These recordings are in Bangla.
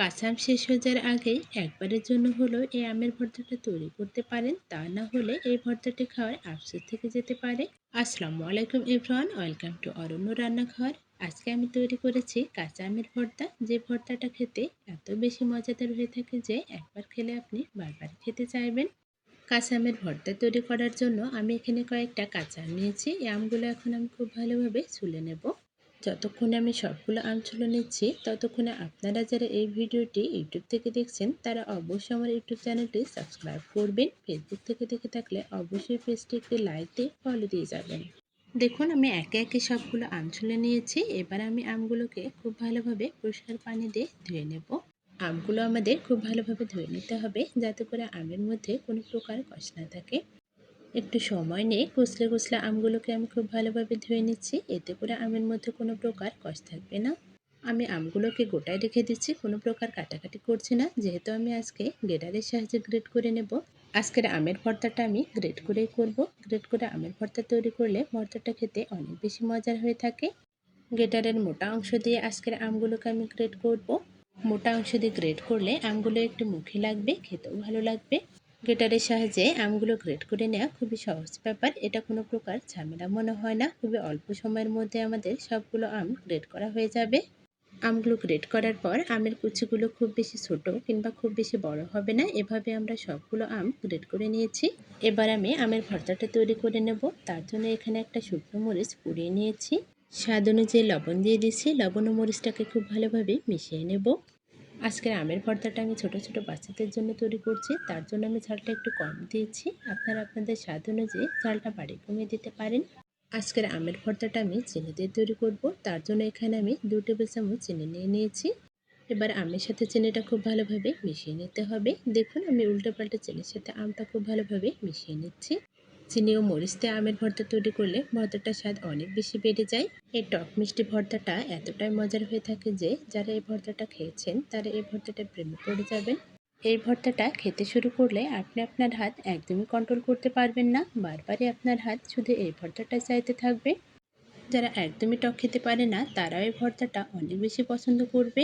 কাঁচা আম শেষ হয়ে যাওয়ার আগেই একবারের জন্য হলেও এই আমের ভর্তাটা তৈরি করতে পারেন। তা না হলে এই ভর্তাটি খাওয়ার আফসোস থেকে যেতে পারে। আসসালামু আলাইকুম এভরান ওয়েলকাম টু অরণ্য রান্নাঘর। আজকে আমি তৈরি করেছি কাঁচা আমের ভর্তা। যে ভর্তাটা খেতে এত বেশি মজাদার হয়ে থাকে যে একবার খেলে আপনি বারবার খেতে চাইবেন। কাঁচা আমের ভর্তা তৈরি করার জন্য আমি এখানে কয়েকটা কাঁচা আম নিয়েছি। এই আমগুলো এখন আমি খুব ভালোভাবে ছুলে নেব। যতক্ষণে আমি সবগুলো আম ছুলে নিচ্ছি, ততক্ষণে আপনারা যারা এই ভিডিওটি ইউটিউব থেকে দেখছেন, তারা অবশ্যই আমার ইউটিউব চ্যানেলটি সাবস্ক্রাইব করবেন। ফেসবুক থেকে দেখে থাকলে অবশ্যই পেজটি একটি লাইক দিয়ে ফলো দিয়ে যাবেন। দেখুন, আমি একে একে সবগুলো আম ছুলে নিয়েছি। এবার আমি আমগুলোকে খুব ভালোভাবে পরিষ্কার পানি দিয়ে ধুয়ে নেব। আমগুলো আমাদের খুব ভালোভাবে ধুয়ে নিতে হবে, যাতে করে আমের মধ্যে কোনো প্রকার কষ না থাকে। একটু সময় নিয়ে কুচলে কুচলে আমগুলোকে আমি খুব ভালোভাবে ধুয়ে নিচ্ছি। এতে করে আমের মধ্যে কোনো প্রকার কষ থাকবে না। আমি আমগুলোকে গোটায় রেখে দিচ্ছি, কোনো প্রকার কাটাকাটি করছি না। যেহেতু আমি আজকে গ্রেডারের সাহায্যে গ্রেড করে নেব, আজকের আমের ভর্তাটা আমি গ্রেড করেই করব। গ্রেড করে আমের ভর্তা তৈরি করলে ভর্তাটা খেতে অনেক বেশি মজার হয়ে থাকে। গ্রেটারের মোটা অংশ দিয়ে আজকের আমগুলোকে আমি গ্রেড করব। মোটা অংশ দিয়ে গ্রেড করলে আমগুলো একটু মুখে লাগবে, খেতেও ভালো লাগবে। গ্রেটারের সাহায্যে আমগুলো গ্রেট করে নেওয়া খুবই সহজ ব্যাপার। এটা কোনো প্রকার ঝামেলা মনে হয় না। খুবই অল্প সময়ের মধ্যে আমাদের সবগুলো আম গ্রেট করা হয়ে যাবে। আমগুলো গ্রেট করার পর আমের কুচিগুলো খুব বেশি ছোট কিংবা খুব বেশি বড় হবে না। এভাবে আমরা সবগুলো আম গ্রেট করে নিয়েছি। এবার আমি আমের ভর্তাটা তৈরি করে নেব। তার জন্য এখানে একটা শুকনো মরিচ পুড়িয়ে নিয়েছি। স্বাদ অনুযায়ী লবণ দিয়ে দিচ্ছি। লবণ ও মরিচটাকে খুব ভালোভাবে মিশিয়ে নেব। আজকের আমের ভর্তাটা আমি ছোট ছোট বাচ্চাদের জন্য তৈরি করছি। তার জন্য আমি ঝালটা একটু কম দিয়েছি। আপনারা আপনাদের স্বাদ অনুযায়ী ঝালটা বাড়ি কমিয়ে দিতে পারেন। আজকের আমের ভর্তাটা আমি চিনি দিয়ে তৈরি করব। তার জন্য এখানে আমি দু টেবিল চামচ চিনি নিয়ে নিয়েছি। এবার আমের সাথে চিনিটা খুব ভালোভাবে মিশিয়ে নিতে হবে। দেখুন, আমি উল্টো পাল্টে চিনির সাথে আমটা খুব ভালোভাবে মিশিয়ে নিচ্ছি। চিনি ও মরিচ দিয়ে আমের ভর্তা তৈরি করলে ভর্তাটার স্বাদ অনেক বেশি বেড়ে যায়। এই টক মিষ্টি ভর্তাটা এতটাই মজার হয়ে থাকে যে, যারা এই ভর্তাটা খেয়েছেন, তারা এই ভর্তাটা প্রেমে পড়ে যাবেন। এই ভর্তাটা খেতে শুরু করলে আপনি আপনার হাত একদমই কন্ট্রোল করতে পারবেন না। বারবারই আপনার হাত শুধু এই ভর্তাটা চাইতে থাকবে। যারা একদমই টক খেতে পারে না, তারাও এই ভর্তাটা অনেক বেশি পছন্দ করবে।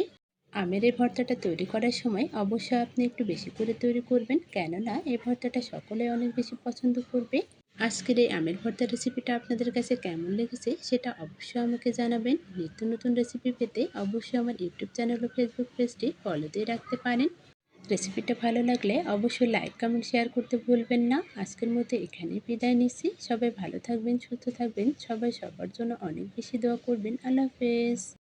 আমের এই ভর্তাটা তৈরি করার সময় অবশ্যই আপনি একটু বেশি করে তৈরি করবেন, কেননা এই ভর্তাটা সকলে অনেক বেশি পছন্দ করবে। আজকের এই আমের ভর্তা রেসিপিটা আপনাদের কাছে কেমন লেগেছে সেটা অবশ্যই আমাকে জানাবেন। নিত্য নতুন রেসিপি পেতে অবশ্যই আমার ইউটিউব চ্যানেল ও ফেসবুক পেজটি ফলো দিয়ে রাখতে পারেন। রেসিপিটা ভালো লাগলে অবশ্যই লাইক কমেন্ট শেয়ার করতে ভুলবেন না। আজকের মতো এখানেই বিদায় নিচ্ছি। সবাই ভালো থাকবেন, সুস্থ থাকবেন। সবাই সবার জন্য অনেক বেশি দোয়া করবেন। আল্লাহ হাফেজ।